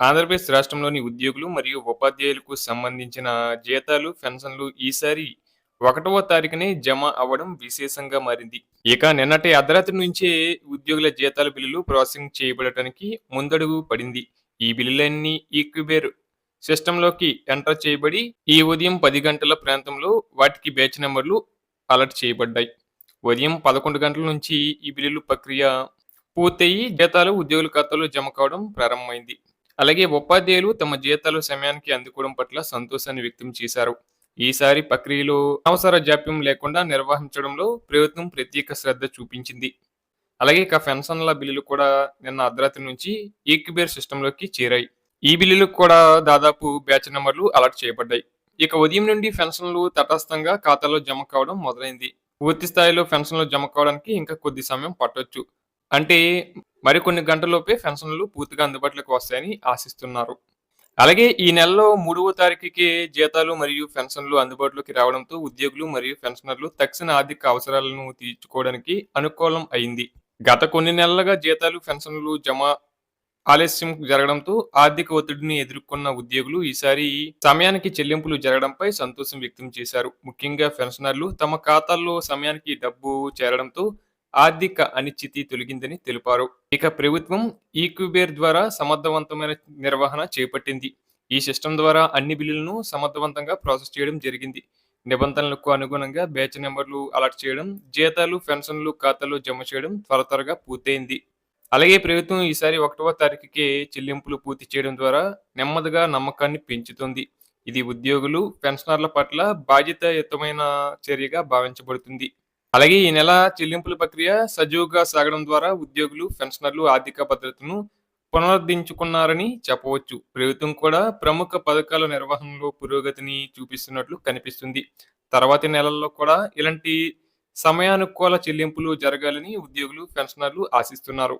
ఆంధ్రప్రదేశ్ రాష్ట్రంలోని ఉద్యోగులు మరియు ఉపాధ్యాయులకు సంబంధించిన జీతాలు, పెన్షన్లు ఈసారి ఒకటవ తారీఖునే జమ అవ్వడం విశేషంగా మారింది. ఇక నిన్నటి అర్ధరాత్రి నుంచే ఉద్యోగుల జీతాల బిల్లులు ప్రాసెసింగ్ చేయబడటానికి ముందడుగు పడింది. ఈ బిల్లులన్నీ ఈక్విబేర్ సిస్టంలోకి ఎంటర్ చేయబడి ఈ ఉదయం పది గంటల ప్రాంతంలో వాటికి బ్యాచ్ నెంబర్లు అలర్ట్ చేయబడ్డాయి. ఉదయం పదకొండు గంటల నుంచి ఈ బిల్లుల ప్రక్రియ పూర్తయి జీతాలు ఉద్యోగుల ఖాతాలో జమ కావడం ప్రారంభమైంది. అలాగే ఉపాధ్యాయులు తమ జీతాలు సమయానికి అందుకోవడం పట్ల సంతోషాన్ని వ్యక్తం చేశారు. ఈసారి ప్రక్రియలో అవసర జాప్యం లేకుండా నిర్వహించడంలో ప్రభుత్వం ప్రత్యేక శ్రద్ధ చూపించింది. అలాగే ఇక పెన్షన్ల బిల్లులు కూడా నిన్న అర్ధరాత్రి నుంచి ఈక్యుబేర్ సిస్టంలోకి చేరాయి. ఈ బిల్లులకు కూడా దాదాపు బ్యాచ్ నెంబర్లు అలర్ట్ చేయబడ్డాయి. ఇక ఉదయం నుండి పెన్షన్లు తటస్థంగా ఖాతాలో జమ కావడం మొదలైంది. పూర్తి స్థాయిలో పెన్షన్లు జమ కావడానికి ఇంకా కొద్ది సమయం పట్టొచ్చు. అంటే మరికొన్ని గంటల్లోపే పెన్షన్లు పూర్తిగా అందుబాటులోకి వస్తాయని ఆశిస్తున్నారు. అలాగే ఈ నెలలో మూడవ తారీఖుకే జీతాలు మరియు పెన్షన్లు అందుబాటులోకి రావడంతో ఉద్యోగులు మరియు పెన్షనర్లు తక్షణ ఆర్థిక అవసరాలను తీర్చుకోవడానికి అనుకూలం అయింది. గత కొన్ని నెలలుగా జీతాలు, పెన్షన్లు జమ ఆలస్యం జరగడంతో ఆర్థిక ఒత్తిడిని ఎదుర్కొన్న ఉద్యోగులు ఈసారి సమయానికి చెల్లింపులు జరగడంపై సంతోషం వ్యక్తం చేశారు. ముఖ్యంగా పెన్షనర్లు తమ ఖాతాల్లో సమయానికి డబ్బు చేరడంతో ఆర్థిక అనిశ్చితి తొలగిందని తెలిపారు. ఇక ప్రభుత్వం ఈక్యుబేర్ ద్వారా సమర్థవంతమైన నిర్వహణ చేపట్టింది. ఈ సిస్టమ్ ద్వారా అన్ని బిల్లులను సమర్థవంతంగా ప్రాసెస్ చేయడం జరిగింది. నిబంధనలకు అనుగుణంగా బ్యాచ్ నెంబర్లు అలర్ట్ చేయడం, జీతాలు, పెన్షన్లు ఖాతాలు జమ చేయడం త్వర త్వరగా పూర్తయింది. అలాగే ప్రభుత్వం ఈసారి ఒకటవ తారీఖుకే చెల్లింపులు పూర్తి చేయడం ద్వారా నెమ్మదిగా నమ్మకాన్ని పెంచుతుంది ఇది ఉద్యోగులు, పెన్షనర్ల పట్ల బాధ్యతాయుతమైన చర్యగా భావించబడుతుంది. అలాగే ఈ నెల చెల్లింపుల ప్రక్రియ సజీవుగా సాగడం ద్వారా ఉద్యోగులు, పెన్షనర్లు ఆర్థిక భద్రతను పునరుద్ధరించుకున్నారని చెప్పవచ్చు. ప్రభుత్వం కూడా ప్రముఖ పథకాల నిర్వహణలో పురోగతిని చూపిస్తున్నట్లు కనిపిస్తుంది. తర్వాతి నెలల్లో కూడా ఇలాంటి సమయానుకూల చెల్లింపులు జరగాలని ఉద్యోగులు, పెన్షనర్లు ఆశిస్తున్నారు.